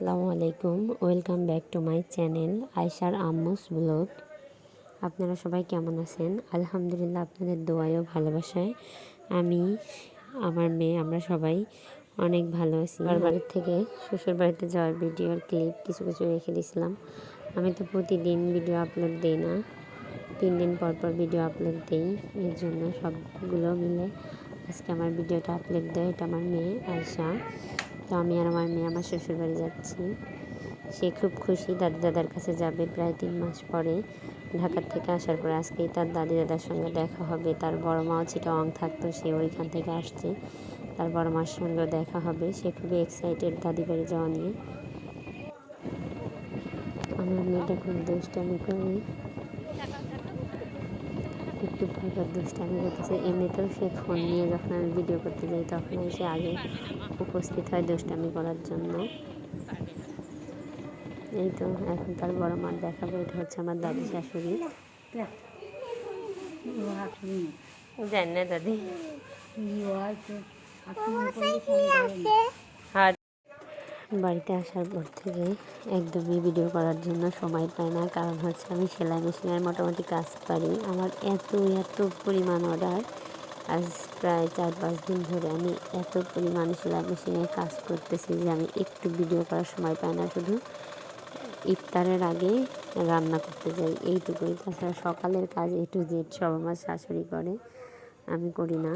আসসালামু আলাইকুম। Welcome back to my channel Aysar Ammu's vlog আপনারা সবাই কেমন আছেন? আলহামদুলিল্লাহ আপনাদের দোয়ায় ও ভালোবাসায়। আমি, আমার মেয়ে, আমরা সবাই অনেক ভালো আছি। আমার বাড়ির থেকে শ্বশুর বাড়িতে যাওয়ার ভিডিওর ক্লিপ কিছু কিছু রেখে দিয়েছিলাম। আমি তো প্রতিদিন ভিডিও আপলোড দিই না। তিন দিন পর পর ভিডিও আপলোড দিই। এর জন্য সবগুলো মিলে আজকে আমার ভিডিওটা আপলোড দেয়। এটা আমার মেয়ে আয়সা তো আমি আর আমার মেয়ে, আমার শ্বশুরবাড়ি যাচ্ছি। সে খুব খুশি দাদি দাদার কাছে যাবে প্রায় তিন মাস পরে। ঢাকার থেকে আসার পরে আজকেই তার দাদি দাদার সঙ্গে দেখা হবে। তার বড় মাও চিটাং থাকতো, সে ওইখান থেকে আসছে। তার বড় মার সঙ্গেও দেখা হবে। সে খুবই এক্সাইটেড দাদি বাড়ি যাওয়া নিয়ে। আমার মেয়েটা খুব দুষ্টামি করে। একটু ভয় ভয় দুষ্টামি করতেছে এমনিতেও সে ফোন নিয়ে যখন আমি ভিডিও করতে যাই তখন সে আগে উপস্থিত হয় দুষ্টামি করার জন্য। এই তো এখন তার বড় মার দেখাবো এটা হচ্ছে আমার দাদি শাশুড়ি। জানি না দাদি? বাড়িতে আসার পর থেকে একদমই ভিডিও করার জন্য সময় পাই না। কারণ হচ্ছে আমি সেলাই মেশিনের মোটামুটি কাজ পারি আমার এত এত পরিমাণ অর্ডার আজ প্রায় চার, পাঁচ দিন ধরে আমি এত পরিমাণ সেলাই মেশিনে কাজ করতেছি যে আমি একটু ভিডিও করার সময় পাই না। শুধু ইফতারের আগে রান্না করতে যাই। এইটুকুই। তাছাড়া সকালের কাজ এ টু জেড সব আমার শাশুড়ি করে। আমি করি না।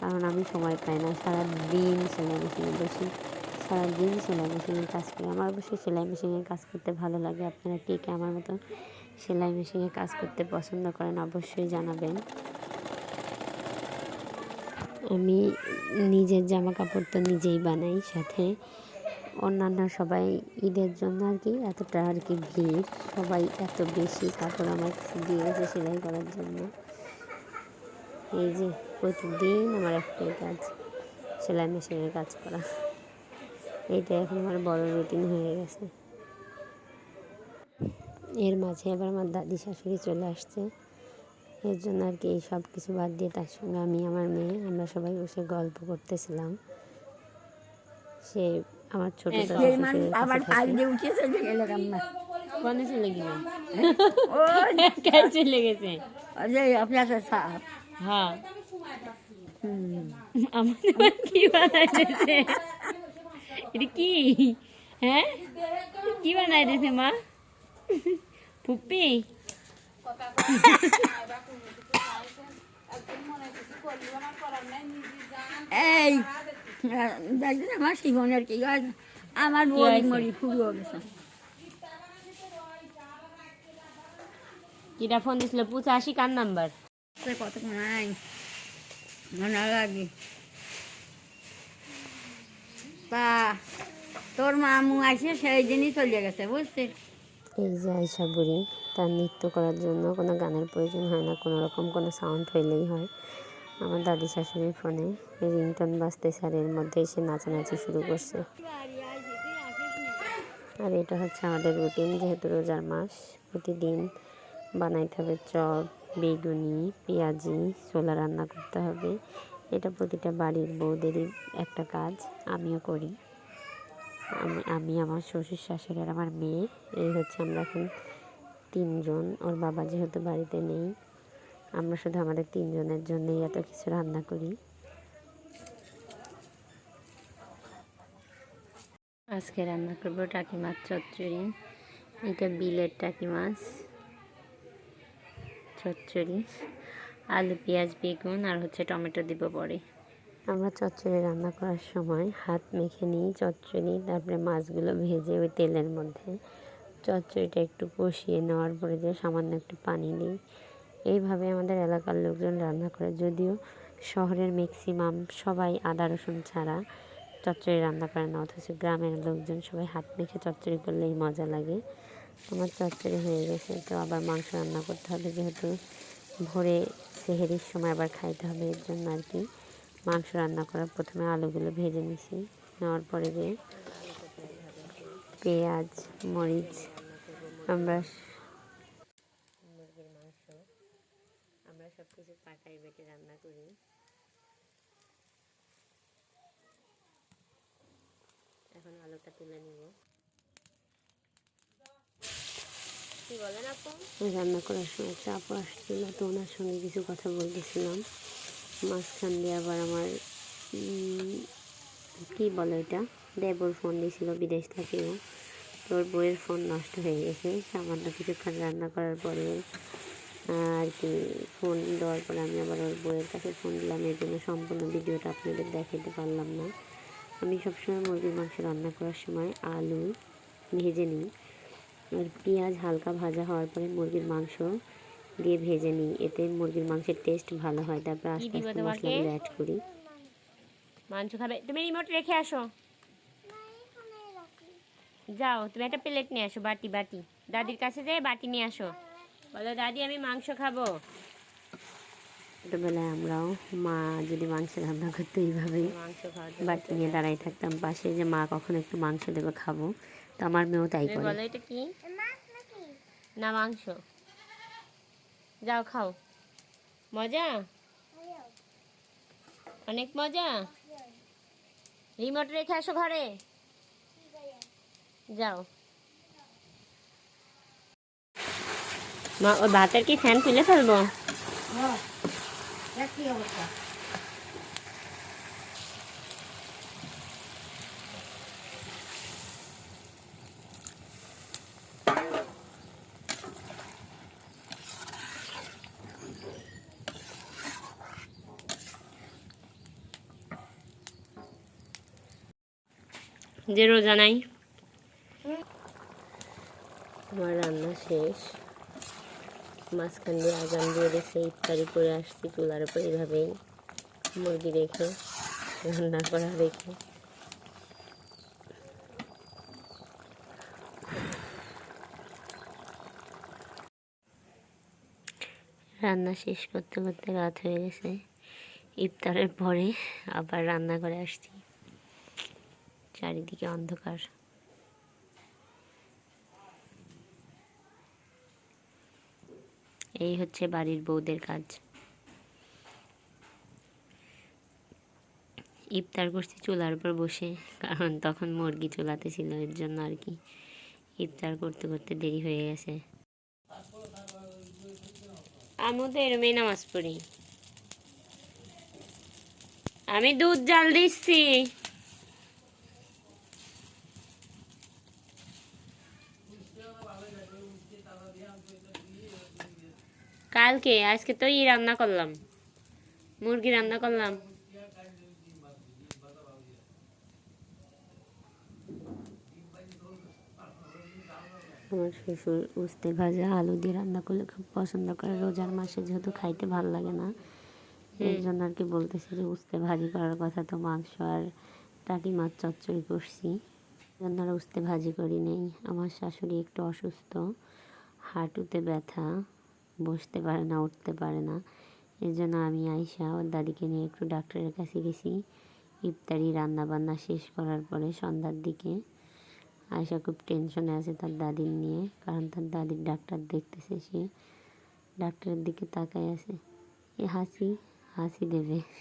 কারণ আমি সময় পাই না। সারা দিন সেলাই মেশিনে বসি। সারাদিন সেলাই মেশিনের কাজ করি আমার অবশ্যই সেলাই মেশিনের কাজ করতে ভালো লাগে। আপনারা কে কে আমার মতো সেলাই মেশিনের কাজ করতে পছন্দ করেন অবশ্যই জানাবেন। আমি নিজের জামা কাপড় তো নিজেই বানাই, সাথে অন্যান্য সবাই ঈদের জন্য আর কি, এতটা আর কি ভিড়। সবাই এত বেশি কাপড় আমার কাছে সেলাই করার জন্য। এই যে প্রতিদিন আমার একটাই কাজ, সেলাই মেশিনের কাজ করা। এইটা এখন আমার বড় রুটিন হয়ে গেছে। এর মাঝে আবার আমার দাদি শাশুড়ি চলে আসছে। এর জন্য আর কি এই সব কিছু বাদ দিয়ে তার সঙ্গে আমি আমার মেয়ে আমরা সবাই বসে গল্প করতেছিলাম। সে আমার ছোট আবার আগে উঠে চলে গেল কোনে চলে গেল। ও একাই চলে গেছে। যে আপনার সাপ হ্যাঁ। আমাদের কি এটা কি হ্যাঁ কি বানাই দিয়েছে মা ফুপি এই দেখছেন আমার শিবনের কি হয় আমার হয়েছে? মরি ফুরিয়ে গেছে কিটা ফোন দিছিল পঁচাশি কার নাম্বার কত নাই মনে লাগে তা তোর মামু আসে সেই দিনই চলে গেছে বুঝছিস এই যে আয়সা বুড়ি, তার নৃত্য করার জন্য কোনো গানের প্রয়োজন হয় না, কোনো রকম কোনো সাউন্ড হইলেই হয়। আমার দাদি শাশুড়ির ফোনে রিংটন বাজতেছে আর এর মধ্যে এসে নাচানাচি শুরু করছে। আর এটা হচ্ছে আমাদের রুটিন যেহেতু রোজার মাস, প্রতিদিন বানাইতে হবে চপ, বেগুনি, পেঁয়াজি, ছোলা রান্না করতে হবে। এটা প্রতিটা বাড়ির বউদেরই একটা কাজ, আমিও করি। আমি আমি আমার শ্বশুর শাশুড়ি আর আমার মেয়ে, এই হচ্ছে আমরা এখন তিনজন। ওর বাবা যেহেতু বাড়িতে নেই, আমরা শুধু আমাদের তিনজনের জন্যই এত কিছু রান্না করি। আজকে রান্না করব টাকি মাছ চচ্চড়ি। এটা বিলের টাকি মাছ, চচ্চড়ি। আলু, পেঁয়াজ, বেগুন আর হচ্ছে টমেটো দিব পরে। আমরা চচ্চড়ি রান্না করার সময় হাত মেখে নিই চচ্চড়ি, তারপরে মাছগুলো ভেজে ওই তেলের মধ্যে চচ্চড়িটা একটু কষিয়ে নেওয়ার পরে যে সামান্য একটু পানি দিই এইভাবে আমাদের এলাকার লোকজন রান্না করে। যদিও শহরের ম্যাক্সিমাম সবাই আদা, রসুন ছাড়া চচ্চড়ি রান্না করে না, অথচ গ্রামের লোকজন সবাই হাত মেখে চচ্চড়ি করলেই মজা লাগে। আমার চচ্চড়ি হয়ে গেছে, তো আবার মাংস রান্না করতে হবে যেহেতু ভোরে সেহেরির সময় আবার খাইতে হবে, এর জন্য আর কি। মাংস রান্না করার প্রথমে আলুগুলো ভেজে নিছি। নেওয়ার পরে যে পেঁয়াজ, মরিচ, আমরা মুরগির মাংস, আমরা সব কিছু পাটাই বেটে রান্না করি। এখন আলুটা তুলে নিব কি বলেন আপু রান্না করার সময় একটা আপু আসছিল, তো ওনার সঙ্গে কিছু কথা বলতেছিলাম। মাঝখান দিয়ে আবার আমার কি বলে এটা দেবর ফোন দিয়েছিল, বিদেশ থেকেও। তোর বইয়ের ফোন নষ্ট হয়ে গেছে, সামান্য কিছুক্ষণ রান্না করার পরে আর কি ফোন দেওয়ার পরে আমি আবার ওর বইয়ের কাছে ফোন দিলাম, এর জন্য সম্পূর্ণ ভিডিওটা আপনাদের দেখাতে পারলাম না। আমি সবসময় মুরগির মাংস রান্না করার সময় আলু, ভেজে নিই। আর পেঁয়াজ হালকা ভাজা হওয়ার পরে মুরগির মাংস দিয়ে ভেজে নিই। এতে মুরগির মাংসের টেস্ট ভালো হয়। তারপর আস্তে আস্তে? মশলাগুলো অ্যাড করি। মাংস খাবে? তুমি রিমোট রেখে আসো। যাও তুমি একটা প্লেট নিয়ে আসো বাটি বাটি। দাদির কাছে যেয়ে বাটি নিয়ে আসো। বলো দাদি আমি মাংস খাব। ছোটোবেলায় আমরাও মা যদি মাংস রান্না করতো এইভাবেই। বাটি নিয়ে দাঁড়াই থাকতাম। পাশে যে মা কখন একটু মাংস দেবে খাব। তো আমার মেয়েও তাই করে। বলো এটা কি? না মাংস। যাও খাও। মজা? অনেক মজা? রিমোট রেখে আসো ঘরে। যাও। মা ওই ভাতের কি ফ্যান তুলে ফেলব? কি অবস্থা। যে রোজা নাই। আমার রান্না শেষ। মাঝখান দিয়ে আজান দিয়ে রেখে ইফতারি করে আসছি চুলার উপর এইভাবেই। মুরগি রেখে রান্না করা রেখে রান্না শেষ করতে করতে রাত হয়ে গেছে। ইফতারের পরে আবার রান্না করে আসছি। চারিদিকে অন্ধকার। এই হচ্ছে বাড়ির বউদের কাজ। ইফতার করছি চুলার উপর বসে, কারণ তখন মুরগি চুলাতে ছিল, এর জন্য আর কি। ইফতার করতে করতে দেরি হয়ে গেছে। আমি তো এরমেই নামাজ পড়ি। আমি দুধ জাল দিচ্ছি। কালকে আজকে তো ই রান্না করলাম। মুরগি রান্না করলাম। আমার শ্বশুর উস্তে ভাজা আলু দিয়ে রান্না করলে খুব পছন্দ করে। রোজার মাসে যেহেতু খাইতে ভালো লাগে না এর জন্য আর কি বলতেছি যে উস্তে ভাজি করার কথা তো মাংস আর টাকি মাছ চচ্চড়ি করছি। জন্য আর উস্তে ভাজি করি নেই। আমার শাশুড়ি একটু অসুস্থ হাঁটুতে ব্যথা। বসতে পারে না উঠতে পারে না। এর জন্য আমি আইসা ওর দাদিকে নিয়ে একটু ডাক্তারের কাছে গেছি। ইফতারি রান্না বান্না শেষ করার পরে সন্ধ্যার দিকে আয়সা খুব টেনশনে আছে তার দাদির নিয়ে কারণ তার দাদির ডাক্তার দেখতেছে সে। ডাক্তারের দিকে তাকায় আছে। এ হাসি হাসি দেবে।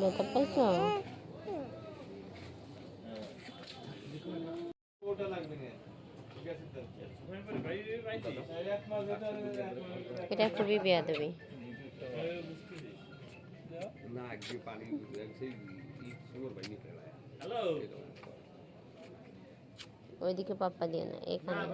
ব্যথা পাইছো? এটা খুবই বেয়া দেবে না একদিন পানি সেই ঈদ সময় বাইনি ফেলায় ওইদিকে পাপ্পা দিয়ে না এখানে।